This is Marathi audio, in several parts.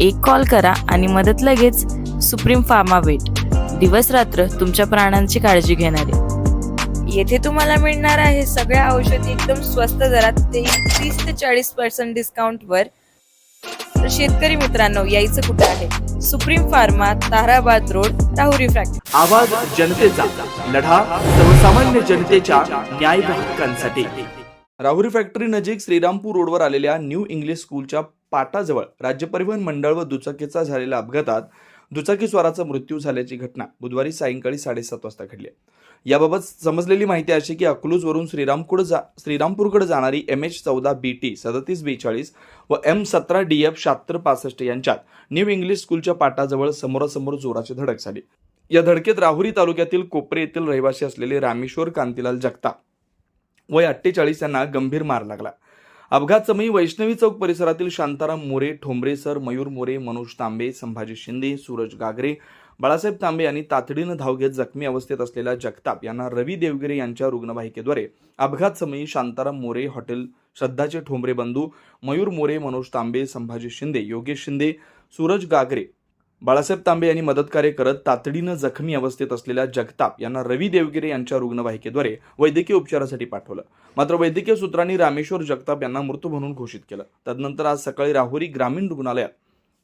एक कॉल करा आणि मदत लगेच सुप्रीम फार्मा वेट. दिवस रात्र तुमच्या प्राणांची काळजी घेणारे. येथे तुम्हाला मिळणार आहे सगळ्या औषधी एकदम स्वस्त दरात ते तीस ते चाळीस पर्सेंट डिस्काउंटवर तर शेतकरी मित्रांनो यायचं कुठं आहे? Supreme pharma Tarabad road Rahuri factory. आवाज जनतेचा लढा सर्वसामान्य जनतेच्या न्याय हक्कांसाठी राहुरी फॅक्टरी नजीक श्रीरामपूर रोडवर आलेल्या न्यू इंग्लिश स्कूलच्या पाटाजवळ राज्य परिवहन मंडळ व दुचाकीचा झालेल्या अपघातात दुचाकी स्वाराचा मृत्यू झाल्याची घटना बुधवारी सायंकाळी साडेसात वाजता घडली याबाबत समजलेली माहिती अशी की अकलूजवरून श्रीरामपूर जा श्रीरामपूरकडे जाणारी एम एच चौदा बी टी सदतीस बेचाळीस व एम सतरा डी एफ शहात्तर पासष्ट यांच्यात न्यू इंग्लिश स्कूलच्या पाटाजवळ समोरासमोर जोराची धडक झाली. या धडकेत राहुरी तालुक्यातील कोपरे येथील रहिवासी असलेले रामेश्वर कांतीलाल जगताप वय अठ्ठेचाळीस यांना गंभीर मार लागला. अपघात समयी वैष्णवी चौक परिसरातील शांताराम मोरे ठोंबरे सर मयूर मोरे मनोज तांबे संभाजी शिंदे सूरज गागरे बाळासाहेब तांबे यांनी तातडीनं धाव घेत जखमी अवस्थेत असलेल्या जगताप यांना रवी देवगिरे यांच्या रुग्णवाहिकेद्वारे अपघात समयी शांताराम मोरे हॉटेल श्रद्धाचे ठोंबरे बंधू मयूर मोरे मनोज तांबे संभाजी शिंदे योगेश शिंदे सूरज गागरे बाळासाहेब तांबे यांनी मदतकार्य करत तातडीनं जखमी अवस्थेत असलेल्या जगताप यांना रवी देवगिरे यांच्या रुग्णवाहिकेद्वारे वैद्यकीय उपचारासाठी पाठवलं. मात्र वैद्यकीय सूत्रांनी रामेश्वर जगताप यांना मृत म्हणून घोषित केलं. तदनंतर आज सकाळी राहुरी ग्रामीण रुग्णालयात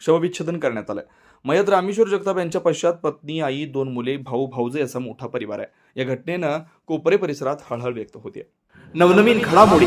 शवविच्छेदन करण्यात आलं. मयत रामेश्वर जगताप यांच्या पश्चात पत्नी आई दोन मुले भाऊ भाऊजे असा मोठा परिवार आहे. या घटनेनं कोपरे परिसरात हळहळ व्यक्त होते नवनवीन घडामोडी